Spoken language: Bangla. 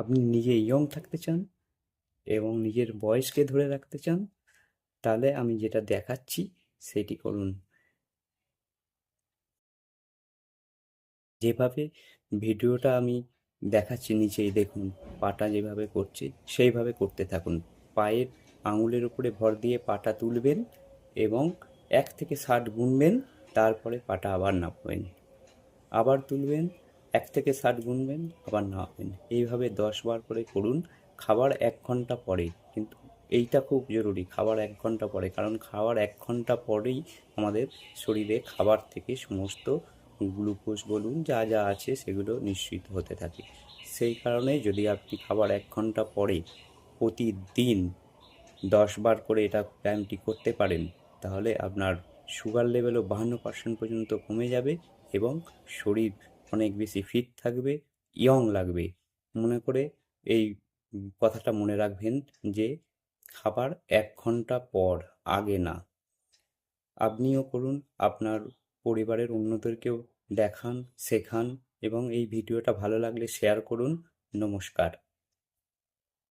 আপনি নিজে ইয়ং থাকতে চান এবং নিজের বয়সকে ধরে রাখতে চান, তাহলে আমি যেটা দেখাচ্ছি সেটি করুন। যেভাবে ভিডিওটা আমি দেখাচ্ছি নিচেই দেখুন, পাটা যেভাবে করছে সেইভাবে করতে থাকুন। পায়ের আঙুলের উপরে ভর দিয়ে পাটা তুলবেন এবং এক থেকে ষাট গুনবেন, তারপরে পাটা আবার নামাবেন আবার তুলবেন এক থেকে ষাট গুনবেন আবার নামাবেন এইভাবে দশ বার করে করুন, খাবার এক ঘণ্টা পরে। কিন্তু এইটা খুব জরুরি, খাবার এক ঘণ্টা পরে। কারণ খাওয়ার এক ঘণ্টা পরেই আমাদের শরীরে খাবার থেকে সমস্ত গ্লুকোজ বলুন, যা যা আছে সেগুলো নিশ্চিত হতে থাকে। সেই কারণে যদি আপনি খাবার এক ঘণ্টা পরে প্রতিদিন দশ বার করে এটা ব্যায়ামটি করতে পারেন, তাহলে আপনার সুগার লেভেলও বাহান্ন পার্সেন্ট পর্যন্ত কমে যাবে এবং শরীর অনেক বেশি ফিট থাকবে ইয়ং লাগবে। মনে করে এই কথাটা মনে রাখবেন যে, খাবার এক ঘণ্টা পর, আগে না। আপনিও করুন, আপনার পরিবারের অন্যদেরকেও দেখান, শেখান এবং এই ভিডিওটা ভালো লাগলে শেয়ার করুন। নমস্কার।